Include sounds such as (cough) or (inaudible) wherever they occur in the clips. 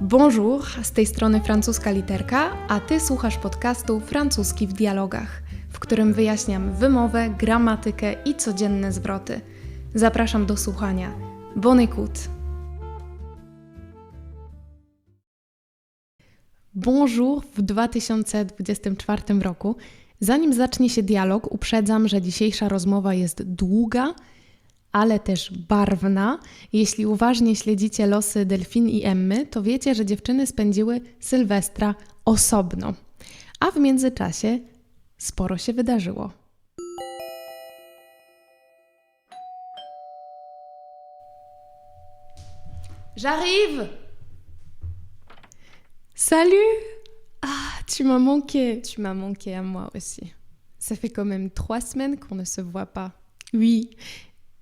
Bonjour, z tej strony francuska literka, a ty słuchasz podcastu Francuski w dialogach, w którym wyjaśniam wymowę, gramatykę i codzienne zwroty. Zapraszam do słuchania. Bon écoute! Bonjour w 2024 roku. Zanim zacznie się dialog, uprzedzam, że dzisiejsza rozmowa jest długa, ale też barwna. Jeśli uważnie śledzicie losy Delfin i Emmy, to wiecie, że dziewczyny spędziły Sylwestra osobno. A w międzyczasie sporo się wydarzyło. J'arrive! Salut! Ah, tu m'as manqué. Tu m'as manqué à moi aussi. Ça fait quand même trois semaines qu'on ne se voit pas. Oui.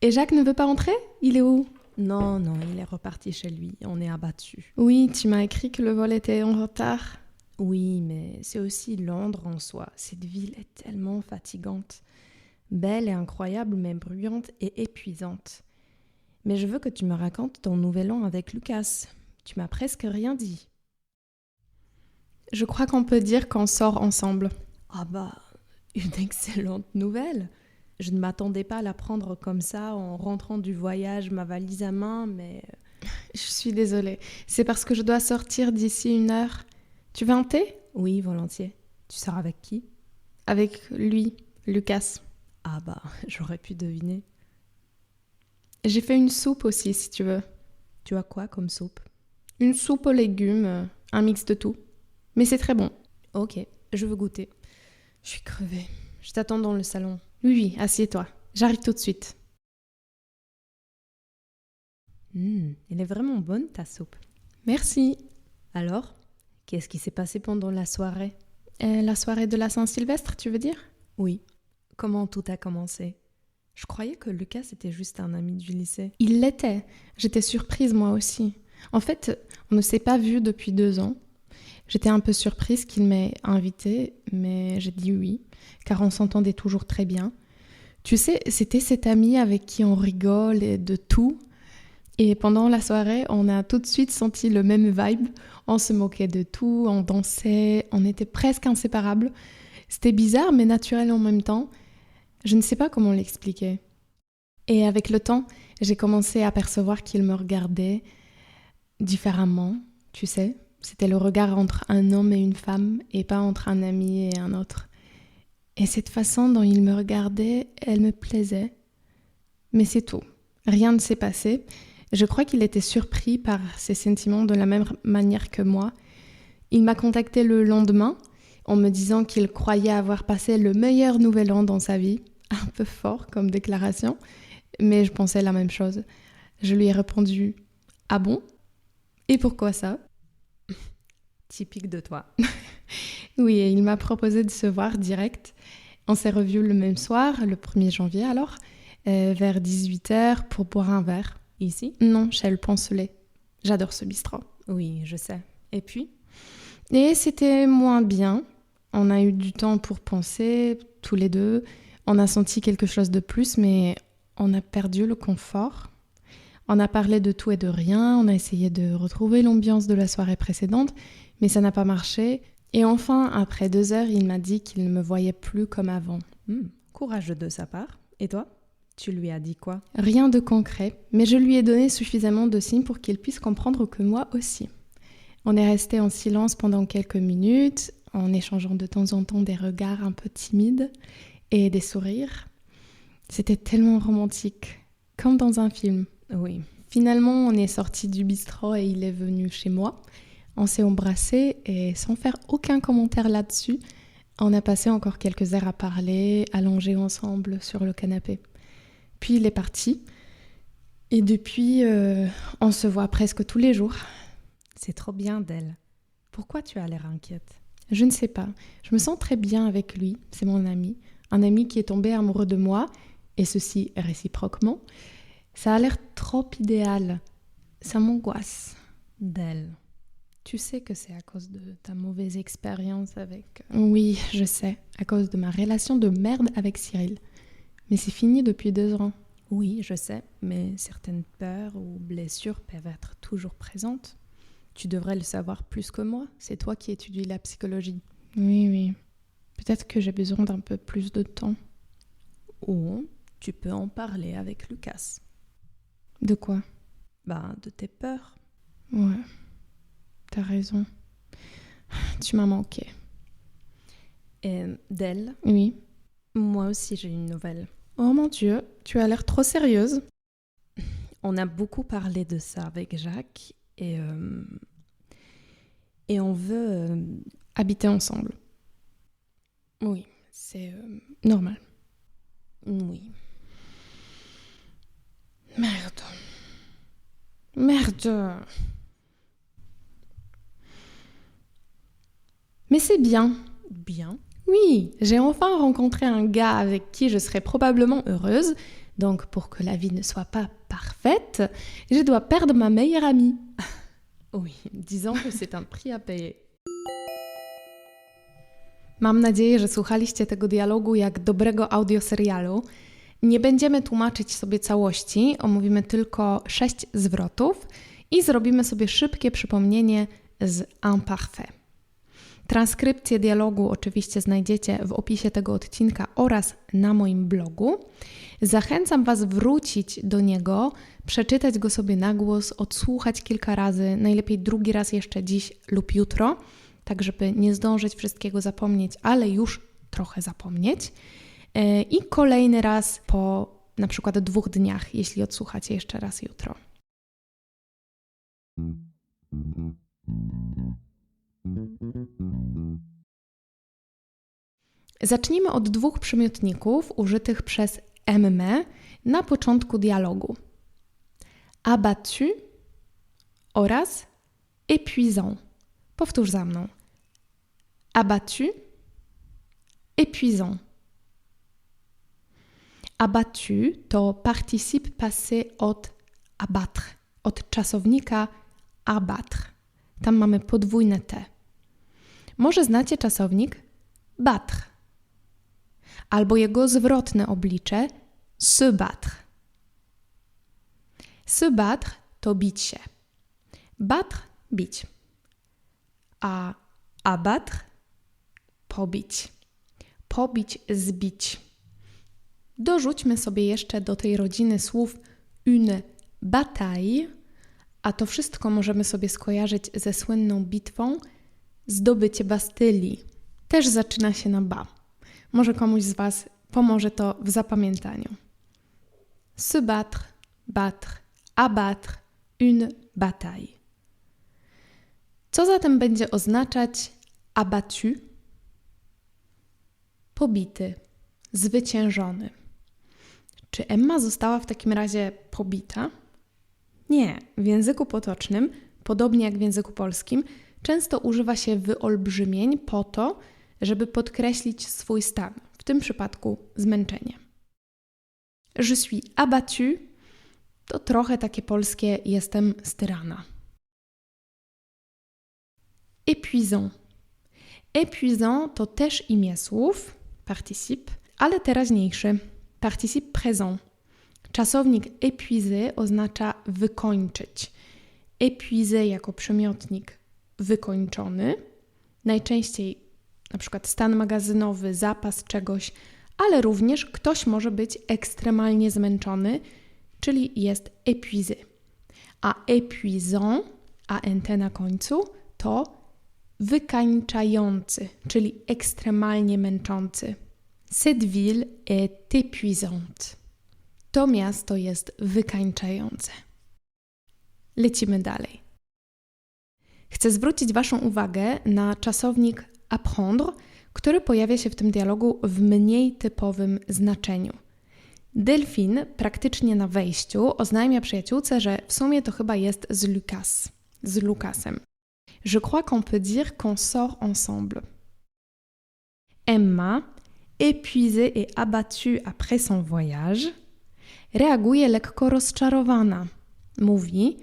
Et Jacques ne veut pas rentrer? Il est où? Non, non, il est reparti chez lui. On est abattu. Oui, tu m'as écrit que le vol était en retard. Oui, mais c'est aussi Londres en soi. Cette ville est tellement fatigante. Belle et incroyable, mais bruyante et épuisante. Mais je veux que tu me racontes ton nouvel an avec Lucas. Tu m'as presque rien dit. Je crois qu'on peut dire qu'on sort ensemble. Ah bah, une (laughs) excellente nouvelle. Je ne m'attendais pas à la prendre comme ça en rentrant du voyage, ma valise à main, mais... Je suis désolée. C'est parce que je dois sortir d'ici une heure. Tu veux un thé? Oui, volontiers. Tu sors avec qui? Avec lui, Lucas. Ah bah, (laughs) j'aurais pu deviner. J'ai fait une soupe aussi, si tu veux. Tu as quoi comme soupe? Une soupe aux légumes, euh, un mix de tout. Mais c'est très bon. Ok, je veux goûter. Je suis crevée. Je t'attends dans le salon. Oui, oui, assieds-toi. J'arrive tout de suite. Hmm, elle est vraiment bonne ta soupe. Merci. Alors, qu'est-ce qui s'est passé pendant la soirée? Euh, la soirée de la Saint-Sylvestre, tu veux dire? Oui. Comment tout a commencé? Je croyais que Lucas était juste un ami du lycée. Il l'était. J'étais surprise moi aussi. En fait, on ne s'est pas vu depuis deux ans. J'étais un peu surprise qu'il m'ait invitée, mais j'ai dit oui, car on s'entendait toujours très bien. Tu sais, c'était cet ami avec qui on rigole et de tout. Et pendant la soirée, on a tout de suite senti le même vibe. On se moquait de tout, on dansait, on était presque inséparables. C'était bizarre, mais naturel en même temps. Je ne sais pas comment l'expliquer. Et avec le temps, j'ai commencé à percevoir qu'il me regardait différemment, tu sais. C'était le regard entre un homme et une femme et pas entre un ami et un autre. Et cette façon dont il me regardait, elle me plaisait. Mais c'est tout. Rien ne s'est passé. Je crois qu'il était surpris par ses sentiments de la même manière que moi. Il m'a contacté le lendemain en me disant qu'il croyait avoir passé le meilleur nouvel an dans sa vie. Un peu fort comme déclaration, mais je pensais la même chose. Je lui ai répondu Ah bon? Et pourquoi ça? Typique de toi. (laughs) Oui, et il m'a proposé de se voir direct. On s'est revus le même soir, le 1er janvier alors, euh, vers 18h pour boire un verre. Ici? Non, chez le Poncelet. J'adore ce bistrot. Oui, je sais. Et puis? Et c'était moins bien. On a eu du temps pour penser, tous les deux. On a senti quelque chose de plus, mais on a perdu le confort. On a parlé de tout et de rien, on a essayé de retrouver l'ambiance de la soirée précédente, mais ça n'a pas marché. Et enfin, après deux heures, il m'a dit qu'il ne me voyait plus comme avant. Hmm, Courageux de sa part. Et toi? Tu lui as dit quoi? Rien de concret, mais je lui ai donné suffisamment de signes pour qu'il puisse comprendre que moi aussi. On est resté en silence pendant quelques minutes, en échangeant de temps en temps des regards un peu timides et des sourires. C'était tellement romantique, comme dans un film. Oui. Finalement, on est sorti du bistrot et il est venu chez moi. On s'est embrassé et sans faire aucun commentaire là-dessus, on a passé encore quelques heures à parler, allongés ensemble sur le canapé. Puis il est parti. Et depuis, euh, on se voit presque tous les jours. C'est trop bien d'elle. Pourquoi tu as l'air inquiète? Je ne sais pas. Je me sens très bien avec lui. C'est mon ami. Un ami qui est tombé amoureux de moi, et ceci réciproquement. Ça a l'air trop idéal. Ça m'angoisse. D'elle. Tu sais que c'est à cause de ta mauvaise expérience avec... euh, Oui, je sais, à cause de ma relation de merde avec Cyril. Mais c'est fini depuis deux ans. Oui, je sais, mais certaines peurs ou blessures peuvent être toujours présentes. Tu devrais le savoir plus que moi. C'est toi qui étudies la psychologie. Oui, oui. Peut-être que j'ai besoin d'un peu plus de temps. Ou tu peux en parler avec Lucas. De quoi? Ben, de tes peurs. Ouais. T'as raison. (sighs) Tu m'as manqué. Et d'elle, Oui. moi aussi j'ai une nouvelle. Oh mon Dieu, tu as l'air trop sérieuse. (sighs) On a beaucoup parlé de ça avec Jacques et, euh, et on veut... euh, Habiter ensemble. oui, c'est... euh, Normal. oui. Merde. Merde. Mais c'est bien. Bien. Oui, j'ai enfin rencontré un gars avec qui je serai probablement heureuse. Donc pour que la vie ne soit pas parfaite, je dois perdre ma meilleure amie. (laughs) Oui, disons que c'est un prix à payer. Mam nadzieję, że słuchaliście tego dialogu jak dobrego audioserialu. Nie będziemy tłumaczyć sobie całości, omówimy tylko sześć zwrotów i zrobimy sobie szybkie przypomnienie z imparfait. Transkrypcję dialogu oczywiście znajdziecie w opisie tego odcinka oraz na moim blogu. Zachęcam Was wrócić do niego, przeczytać go sobie na głos, odsłuchać kilka razy, najlepiej drugi raz jeszcze dziś lub jutro, tak żeby nie zdążyć wszystkiego zapomnieć, ale już trochę zapomnieć. Yy, I kolejny raz po na przykład dwóch dniach, jeśli odsłuchacie jeszcze raz jutro. Zacznijmy od dwóch przymiotników użytych przez Emmę na początku dialogu. Abattu oraz épuisant. Powtórz za mną. Abattu, épuisant. Abattu to participe passé od abattre, od czasownika abattre. Tam mamy podwójne T. Może znacie czasownik battre albo jego zwrotne oblicze se battre. Se battre to bić się. Battre bić. A abattre pobić. Pobić, zbić. Dorzućmy sobie jeszcze do tej rodziny słów une bataille, a to wszystko możemy sobie skojarzyć ze słynną bitwą zdobycie Bastylii. Też zaczyna się na ba. Może komuś z Was pomoże to w zapamiętaniu. Se battre, battre, abattre, une bataille. Co zatem będzie oznaczać abattu? Pobity, zwyciężony. Czy Emma została w takim razie pobita? Nie. W języku potocznym, podobnie jak w języku polskim, często używa się wyolbrzymień po to, żeby podkreślić swój stan, w tym przypadku zmęczenie. Je suis abattu to trochę takie polskie jestem styrana. Épuisant. Épuisant to też imię słów, participe, ale teraźniejszy, participe présent. Czasownik épuisé oznacza wykończyć. Épuisé jako przymiotnik wykończony, najczęściej na przykład stan magazynowy, zapas czegoś, ale również ktoś może być ekstremalnie zmęczony, czyli jest épuisé. A épuisant, ant na końcu, to wykańczający, czyli ekstremalnie męczący. Cette ville est épuisante. To miasto jest wykańczające. Lecimy dalej. Chcę zwrócić Waszą uwagę na czasownik apprendre, który pojawia się w tym dialogu w mniej typowym znaczeniu. Delfin praktycznie na wejściu oznajmia przyjaciółce, że w sumie to chyba jest z Lucas, z Lucasem. Je crois qu'on peut dire qu'on sort ensemble. Emma, épuisée et abattue après son voyage, reaguje lekko rozczarowana. Mówi: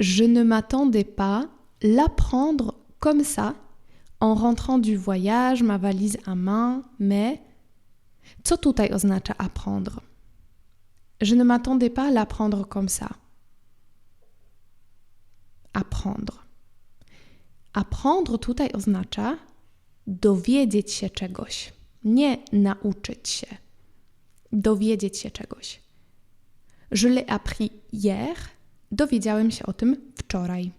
Je ne m'attendais pas l'apprendre comme ça en rentrant du voyage, ma valise à main, mais. Co tutaj oznacza apprendre? Je ne m'attendais pas à l'apprendre comme ça. Apprendre. apprendre. Apprendre tutaj oznacza dowiedzieć się czegoś, nie nauczyć się. Dowiedzieć się czegoś. Je l'ai appris hier. Dowiedziałem się o tym wczoraj.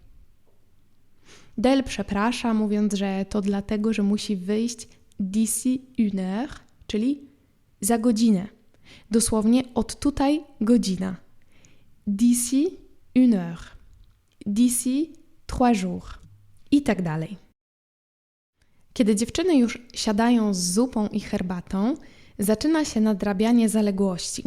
Del przeprasza, mówiąc, że to dlatego, że musi wyjść d'ici une heure, czyli za godzinę. Dosłownie od tutaj godzina. D'ici une heure. D'ici trois jours. I tak dalej. Kiedy dziewczyny już siadają z zupą i herbatą, zaczyna się nadrabianie zaległości.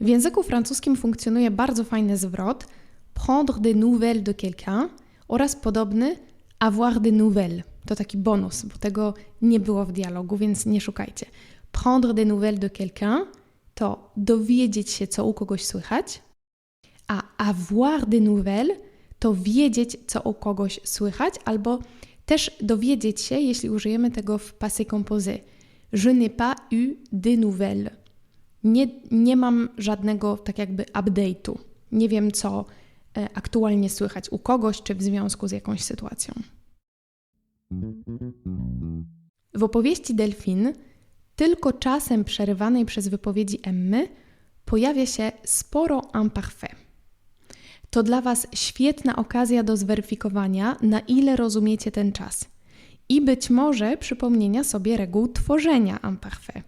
W języku francuskim funkcjonuje bardzo fajny zwrot prendre des nouvelles de quelqu'un oraz podobny avoir des nouvelles. To taki bonus, bo tego nie było w dialogu, więc nie szukajcie. Prendre des nouvelles de quelqu'un to dowiedzieć się, co u kogoś słychać, a avoir des nouvelles to wiedzieć, co u kogoś słychać, albo też dowiedzieć się, jeśli użyjemy tego w passé composé. Je n'ai pas eu des nouvelles. Nie, nie mam żadnego tak jakby update'u. Nie wiem, co aktualnie słychać u kogoś, czy w związku z jakąś sytuacją. W opowieści Delfin, tylko czasem przerywanej przez wypowiedzi Emmy, pojawia się sporo imparfait. To dla Was świetna okazja do zweryfikowania, na ile rozumiecie ten czas i być może przypomnienia sobie reguł tworzenia imparfait.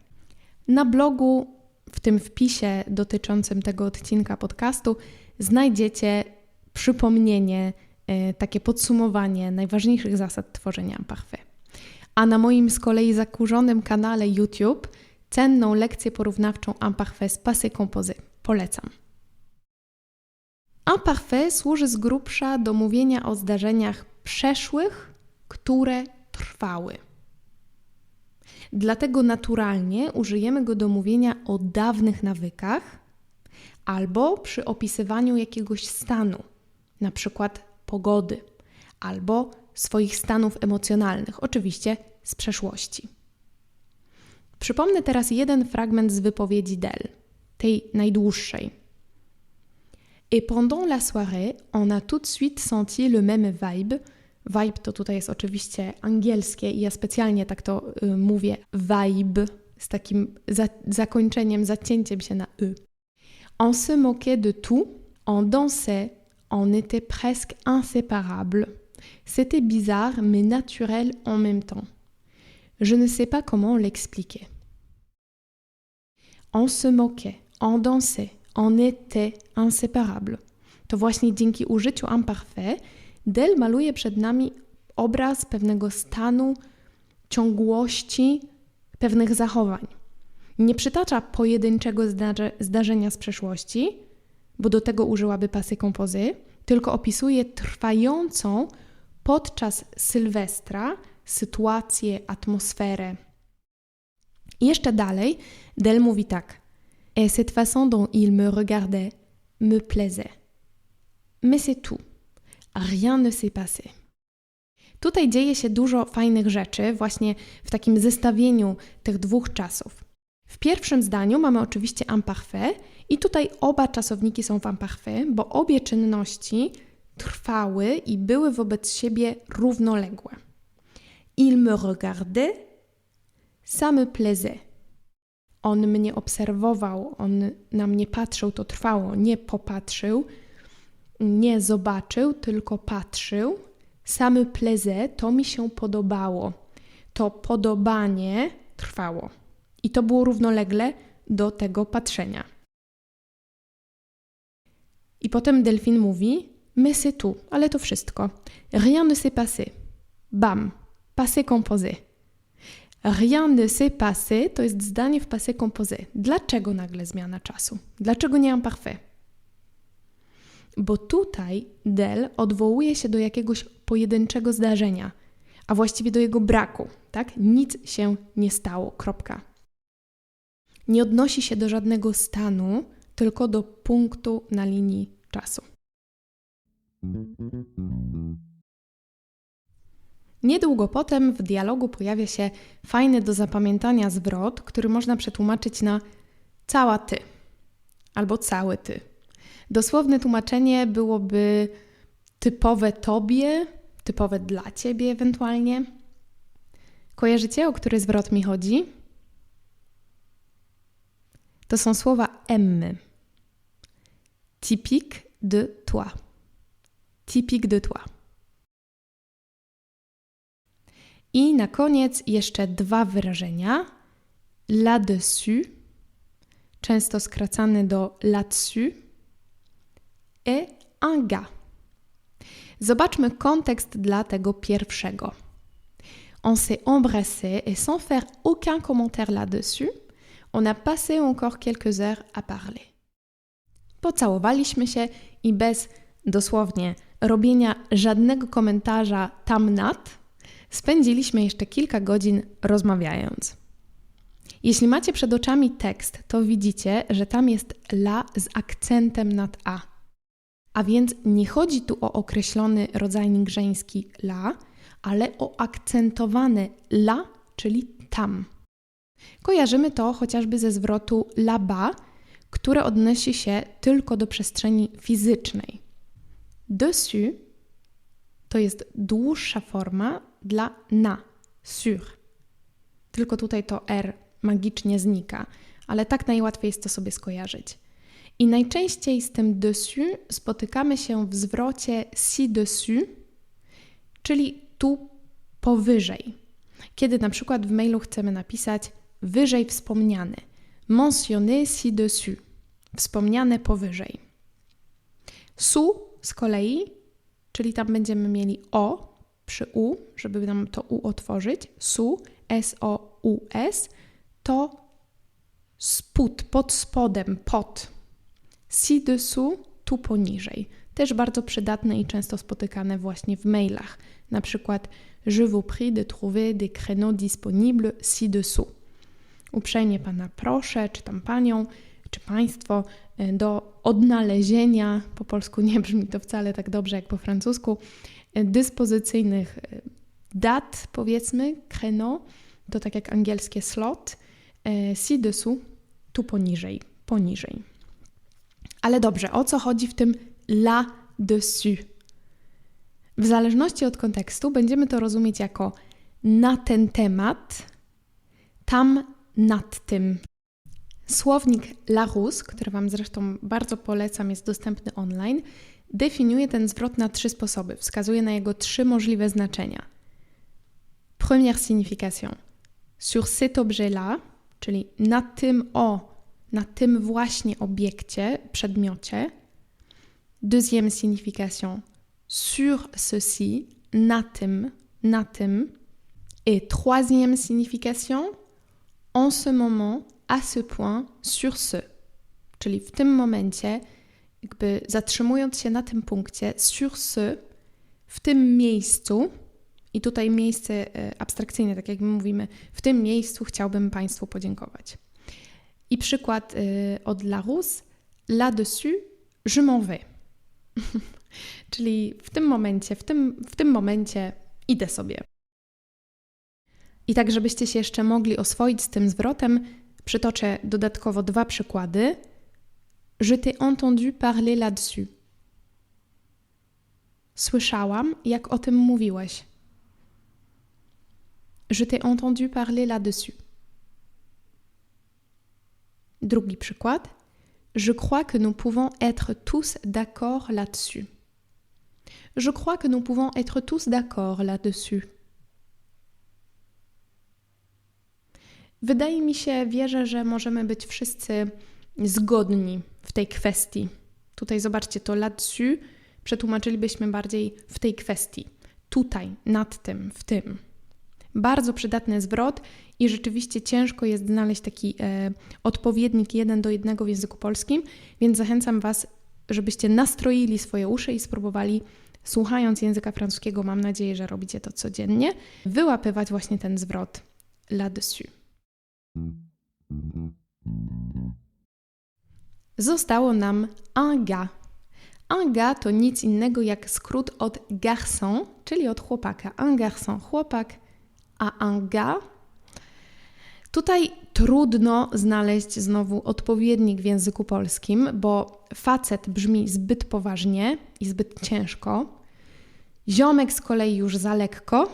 Na blogu, w tym wpisie dotyczącym tego odcinka podcastu, znajdziecie przypomnienie, e, takie podsumowanie najważniejszych zasad tworzenia imparfait. A na moim z kolei zakurzonym kanale YouTube cenną lekcję porównawczą imparfait z passé composé. Polecam. Imparfait służy z grubsza do mówienia o zdarzeniach przeszłych, które trwały. Dlatego naturalnie użyjemy go do mówienia o dawnych nawykach albo przy opisywaniu jakiegoś stanu, na przykład pogody, albo swoich stanów emocjonalnych, oczywiście z przeszłości. Przypomnę teraz jeden fragment z wypowiedzi Del, tej najdłuższej Et pendant la soirée, on a tout de suite senti le même vibe. Vibe to tutaj jest oczywiście angielskie i ja specjalnie tak to y, mówię vibe z takim za zakończeniem, zacięciem się na y. On se moquait de tout, on dansait, on était presque inséparables. C'était bizarre mais naturel en même temps. Je ne sais pas comment l'expliquer. On se moquait, on dansait, on était inséparables. To właśnie dzięki użyciu imparfait Del maluje przed nami obraz pewnego stanu, ciągłości, pewnych zachowań. Nie przytacza pojedynczego zdarzenia z przeszłości, bo do tego użyłaby pasy kompozy, tylko opisuje trwającą podczas Sylwestra sytuację, atmosferę. I jeszcze dalej Del mówi tak. et cette façon dont il me regardait me plaisait. Mais c'est tout. Rien ne s'est passé. Tutaj dzieje się dużo fajnych rzeczy, właśnie w takim zestawieniu tych dwóch czasów. W pierwszym zdaniu mamy oczywiście imparfait i tutaj oba czasowniki są w imparfait, bo obie czynności trwały i były wobec siebie równoległe. Il me regardait, ça me plaisait. On mnie obserwował, on na mnie patrzył, to trwało. Nie popatrzył, nie zobaczył, tylko patrzył. Samy plaisir to mi się podobało. To podobanie trwało. I to było równolegle do tego patrzenia. I potem delfin mówi: Mais c'est tout, ale to wszystko. Rien ne s'est passé. Bam, passé composé. Rien ne s'est passé to jest zdanie w passé composé. Dlaczego nagle zmiana czasu? Dlaczego nie imparfait? Bo tutaj del odwołuje się do jakiegoś pojedynczego zdarzenia, a właściwie do jego braku, tak? Nic się nie stało. Kropka. Nie odnosi się do żadnego stanu, tylko do punktu na linii czasu. Niedługo potem w dialogu pojawia się fajny do zapamiętania zwrot, który można przetłumaczyć na cała ty albo cały ty. Dosłowne tłumaczenie byłoby typowe tobie, typowe dla ciebie ewentualnie. Kojarzycie, o który zwrot mi chodzi? To są słowa emmy. Typique de toi. Typique de toi. I na koniec jeszcze dwa wyrażenia. Là-dessus, często skracane do là-dessus, et un gars. Zobaczmy kontekst dla tego pierwszego. On s'est embrassé et sans faire aucun commentaire là-dessus, on a passé encore quelques heures à parler. Pocałowaliśmy się i bez dosłownie robienia żadnego komentarza tam nad, spędziliśmy jeszcze kilka godzin rozmawiając. Jeśli macie przed oczami tekst, to widzicie, że tam jest la z akcentem nad a. A więc nie chodzi tu o określony rodzajnik żeński la, ale o akcentowane la, czyli tam. Kojarzymy to chociażby ze zwrotu là-bas, które odnosi się tylko do przestrzeni fizycznej. Dessus to jest dłuższa forma dla na, sur. Tylko tutaj to R magicznie znika, ale tak najłatwiej jest to sobie skojarzyć. I najczęściej z tym dessus spotykamy się w zwrocie ci-dessus, czyli tu powyżej. Kiedy na przykład w mailu chcemy napisać wyżej wspomniany, mentionné ci-dessus, wspomniane powyżej. Su z kolei, czyli tam będziemy mieli o przy u, żeby nam to u otworzyć, su, s-o-u-s, to spód, pod spodem, pod. Ci-dessous, tu poniżej. Też bardzo przydatne i często spotykane właśnie w mailach. Na przykład Je vous prie de trouver des créneaux disponibles ci-dessous. Uprzejmie Pana proszę, czy tam Panią, czy Państwo e, do odnalezienia, po polsku nie brzmi to wcale tak dobrze jak po francusku, e, dyspozycyjnych e, dat, powiedzmy, créneau, to tak jak angielskie slot, ci-dessous, tu poniżej, poniżej. Ale dobrze, o co chodzi w tym là-dessus? W zależności od kontekstu będziemy to rozumieć jako na ten temat, tam nad tym. Słownik Larousse, który Wam zresztą bardzo polecam, jest dostępny online, definiuje ten zwrot na trzy sposoby. Wskazuje na jego trzy możliwe znaczenia. Première signification. Sur cet objet-là, czyli na tym o, na tym właśnie obiekcie, przedmiocie. Deuxième signification. Sur ceci, na tym, na tym. Et troisième signification en ce moment, à ce point, sur ce. Czyli w tym momencie, jakby zatrzymując się na tym punkcie, sur ce, w tym miejscu, i tutaj miejsce e, abstrakcyjne, tak jak my mówimy, w tym miejscu chciałbym Państwu podziękować. I przykład e, od Larousse, là-dessus, je m'en vais. (laughs) Czyli w tym momencie, w tym, w tym momencie idę sobie. I tak, żebyście się jeszcze mogli oswoić z tym zwrotem, przytoczę dodatkowo dwa przykłady. Je t'ai entendu parler là-dessus. Słyszałam, jak o tym mówiłeś. Je t'ai entendu parler là-dessus. Drugi przykład. Je crois que nous pouvons être tous d'accord là-dessus. Je crois que nous pouvons être tous d'accord là-dessus. Wydaje mi się, wierzę, że możemy być wszyscy zgodni w tej kwestii. Tutaj zobaczcie to là-dessus, przetłumaczylibyśmy bardziej w tej kwestii. Tutaj, nad tym, w tym. Bardzo przydatny zwrot i rzeczywiście ciężko jest znaleźć taki e, odpowiednik jeden do jednego w języku polskim, więc zachęcam Was, żebyście nastroili swoje uszy i spróbowali, słuchając języka francuskiego, mam nadzieję, że robicie to codziennie, wyłapywać właśnie ten zwrot là-dessus. Zostało nam un gars. Un gars to nic innego jak skrót od garçon, czyli od chłopaka. Un garçon, chłopak, a un gars. Tutaj trudno znaleźć znowu odpowiednik w języku polskim, bo facet brzmi zbyt poważnie i zbyt ciężko. Ziomek z kolei już za lekko.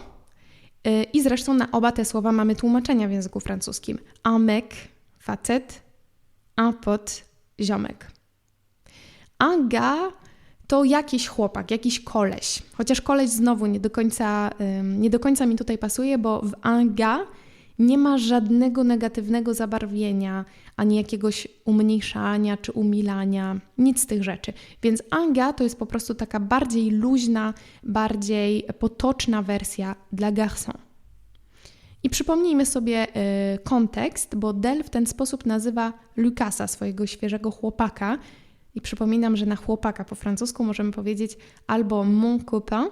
Y, I zresztą na oba te słowa mamy tłumaczenia w języku francuskim. Un mec, facet, un pot, ziomek. Un gars to jakiś chłopak, jakiś koleś. Chociaż koleś znowu nie do końca, nie do końca mi tutaj pasuje, bo w un gars nie ma żadnego negatywnego zabarwienia, ani jakiegoś umniejszania czy umilania, nic z tych rzeczy. Więc anga to jest po prostu taka bardziej luźna, bardziej potoczna wersja dla garçon. I przypomnijmy sobie y, kontekst, bo Del w ten sposób nazywa Lucasa, swojego świeżego chłopaka. I przypominam, że na chłopaka po francusku możemy powiedzieć albo mon copain,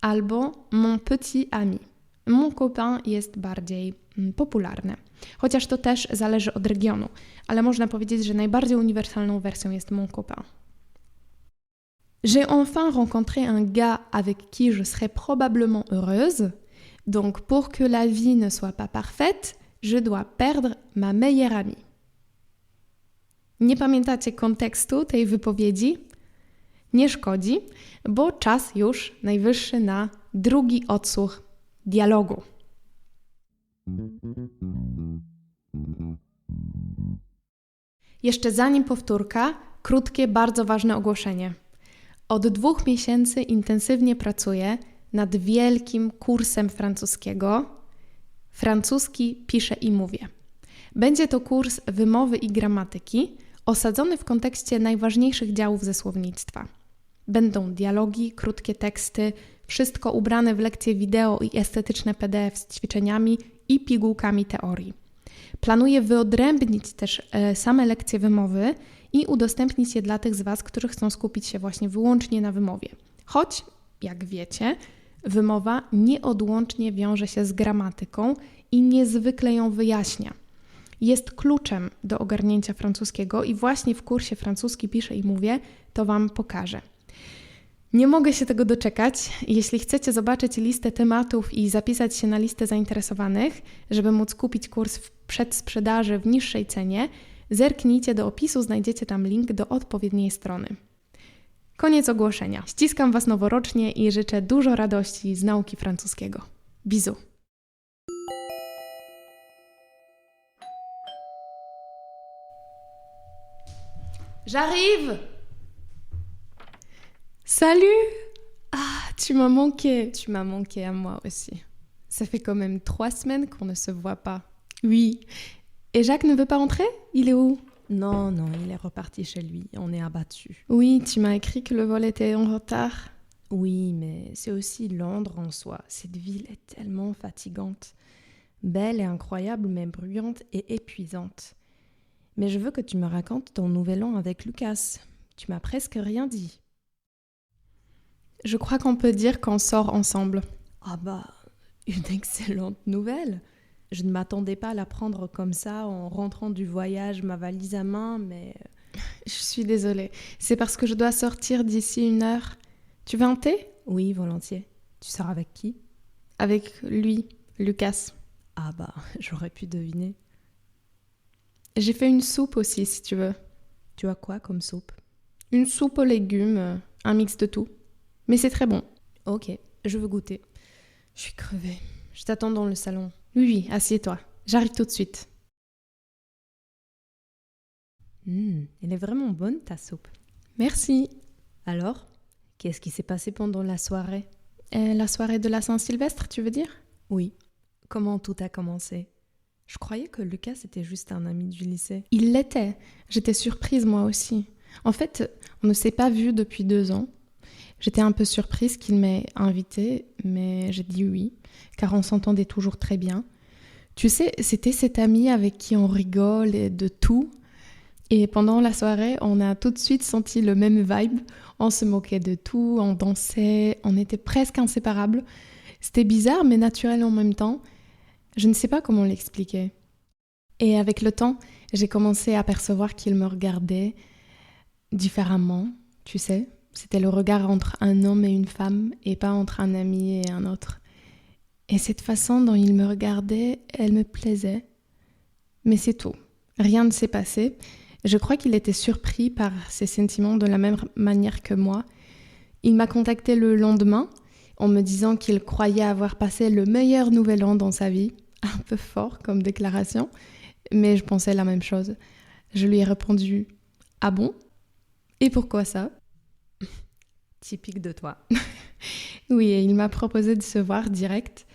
albo mon petit ami. Mon copain jest bardziej mm, popularne. Chociaż to też zależy od regionu, ale można powiedzieć, że najbardziej uniwersalną wersją jest mon copain. J'ai enfin rencontré un gars avec qui je serai probablement heureuse. Donc pour que la vie ne soit pas parfaite, je dois perdre ma meilleure amie. Nie pamiętacie kontekstu tej wypowiedzi? Nie szkodzi, bo czas już najwyższy na drugi odsłuch dialogu. Jeszcze zanim powtórka, krótkie, bardzo ważne ogłoszenie. Od dwóch miesięcy intensywnie pracuję nad wielkim kursem francuskiego. Francuski piszę i mówię. Będzie to kurs wymowy i gramatyki, osadzony w kontekście najważniejszych działów ze słownictwa. Będą dialogi, krótkie teksty, wszystko ubrane w lekcje wideo i estetyczne PDF z ćwiczeniami i pigułkami teorii. Planuję wyodrębnić też e, same lekcje wymowy i udostępnić je dla tych z Was, którzy chcą skupić się właśnie wyłącznie na wymowie. Choć, jak wiecie, wymowa nieodłącznie wiąże się z gramatyką i niezwykle ją wyjaśnia. Jest kluczem do ogarnięcia francuskiego i właśnie w kursie francuski piszę i mówię, to Wam pokażę. Nie mogę się tego doczekać. Jeśli chcecie zobaczyć listę tematów i zapisać się na listę zainteresowanych, żeby móc kupić kurs w przedsprzedaży w niższej cenie, zerknijcie do opisu, znajdziecie tam link do odpowiedniej strony. Koniec ogłoszenia. Ściskam Was noworocznie i życzę dużo radości z nauki francuskiego. Bizu. J'arrive! Salut Ah, tu m'as manqué. Tu m'as manqué à moi aussi. Ça fait quand même trois semaines qu'on ne se voit pas. Oui. Et Jacques ne veut pas rentrer? Il est où? Non, non, il est reparti chez lui. On est abattu. Oui, tu m'as écrit que le vol était en retard. Oui, mais c'est aussi Londres en soi. Cette ville est tellement fatigante. Belle et incroyable, mais bruyante et épuisante. Mais je veux que tu me racontes ton nouvel an avec Lucas. Tu m'as presque rien dit. Je crois qu'on peut dire qu'on sort ensemble. Ah bah, une excellente nouvelle. Je ne m'attendais pas à la prendre comme ça en rentrant du voyage, ma valise à main, mais... Je suis désolée. C'est parce que je dois sortir d'ici une heure. Tu veux un thé? Oui, volontiers. Tu sors avec qui? Avec lui, Lucas. Ah bah, (laughs) j'aurais pu deviner. J'ai fait une soupe aussi, si tu veux. Tu as quoi comme soupe? Une soupe aux légumes, un mix de tout. Mais c'est très bon. Ok, je veux goûter. Je suis crevée. Je t'attends dans le salon. Oui, oui, assieds-toi. J'arrive tout de suite. Mmh, elle est vraiment bonne ta soupe. Merci. Alors, qu'est-ce qui s'est passé pendant la soirée? Euh, La soirée de la Saint-Sylvestre, tu veux dire? Oui. Comment tout a commencé? Je croyais que Lucas était juste un ami du lycée. Il l'était. J'étais surprise moi aussi. En fait, on ne s'est pas vu depuis deux ans. J'étais un peu surprise qu'il m'ait invitée, mais j'ai dit oui, car on s'entendait toujours très bien. Tu sais, c'était cet ami avec qui on rigole et de tout. Et pendant la soirée, on a tout de suite senti le même vibe. On se moquait de tout, on dansait, on était presque inséparables. C'était bizarre, mais naturel en même temps. Je ne sais pas comment l'expliquer. Et avec le temps, j'ai commencé à percevoir qu'il me regardait différemment, tu sais, c'était le regard entre un homme et une femme et pas entre un ami et un autre. Et cette façon dont il me regardait, elle me plaisait. Mais c'est tout. Rien ne s'est passé. Je crois qu'il était surpris par ses sentiments de la même manière que moi. Il m'a contacté le lendemain en me disant qu'il croyait avoir passé le meilleur nouvel an dans sa vie. Un peu fort comme déclaration, mais je pensais la même chose. Je lui ai répondu Ah bon? Et pourquoi ça? Typique de toi. (laughs) oui, et il m'a proposé de se voir direct.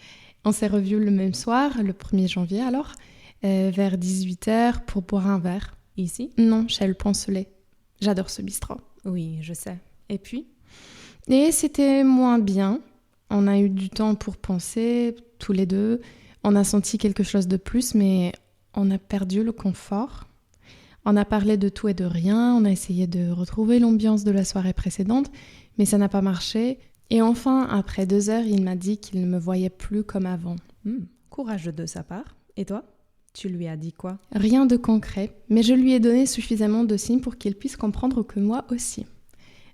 On s'est revus le même soir, le 1er janvier alors, euh, vers 18h pour boire un verre. Ici? Non, chez le Poncelet. J'adore ce bistrot. Oui, je sais. Et puis? Et c'était moins bien. On a eu du temps pour penser, tous les deux. On a senti quelque chose de plus, mais on a perdu le confort. On a parlé de tout et de rien, on a essayé de retrouver l'ambiance de la soirée précédente, mais ça n'a pas marché. Et enfin, après deux heures, il m'a dit qu'il ne me voyait plus comme avant. Hmm, courageux de sa part. Et toi? Tu lui as dit quoi? Rien de concret, mais je lui ai donné suffisamment de signes pour qu'il puisse comprendre que moi aussi.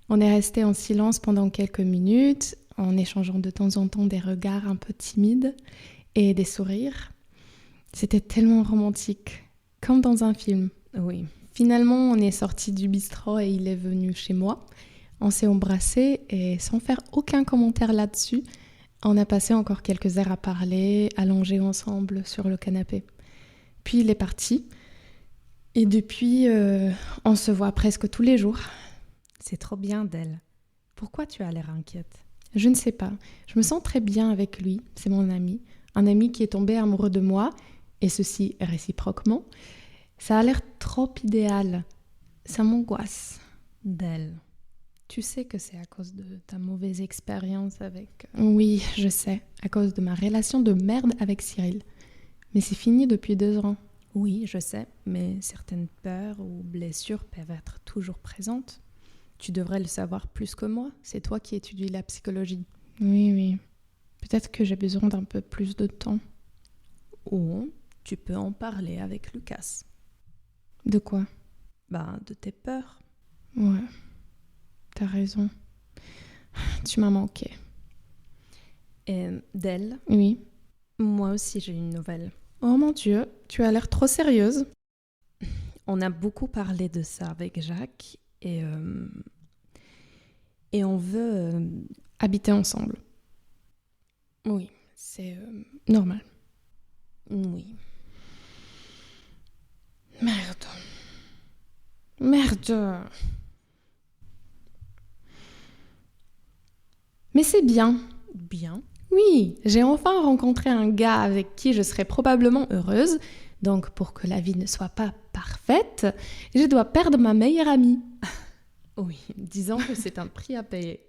On est resté en silence pendant quelques minutes, en échangeant de temps en temps des regards un peu timides et des sourires. C'était tellement romantique, comme dans un film. Oui. Finalement, on est sorti du bistrot et il est venu chez moi. On s'est embrassé et sans faire aucun commentaire là-dessus, on a passé encore quelques heures à parler, allongés ensemble sur le canapé. Puis il est parti. Et depuis, euh, on se voit presque tous les jours. C'est trop bien d'elle. Pourquoi tu as l'air inquiète? Je ne sais pas. Je me sens très bien avec lui. C'est mon ami. Un ami qui est tombé amoureux de moi, et ceci réciproquement. Ça a l'air trop idéal. Ça m'angoisse. D'elle. Tu sais que c'est à cause de ta mauvaise expérience avec... Euh, oui, je sais. À cause de ma relation de merde avec Cyril. Mais c'est fini depuis deux ans. Oui, je sais, mais certaines peurs ou blessures peuvent être toujours présentes. Tu devrais le savoir plus que moi. C'est toi qui étudies la psychologie. Oui, oui. Peut-être que j'ai besoin d'un peu plus de temps. Ou tu peux en parler avec Lucas. De quoi? Ben, de tes peurs. Ouais. T'as raison. (sighs) Tu m'as manqué. Et d'elle Oui. Moi aussi, j'ai une nouvelle. Oh mon Dieu, tu as l'air trop sérieuse. (sighs) On a beaucoup parlé de ça avec Jacques et, euh, et on veut euh, habiter ensemble. Oui, c'est euh, normal. Oui. Merde. Merde. Mais c'est bien. Bien. Oui, j'ai enfin rencontré un gars avec qui je serai probablement heureuse. Donc pour que la vie ne soit pas parfaite, je dois perdre ma meilleure amie. (laughs) oui, disons que c'est un prix à payer.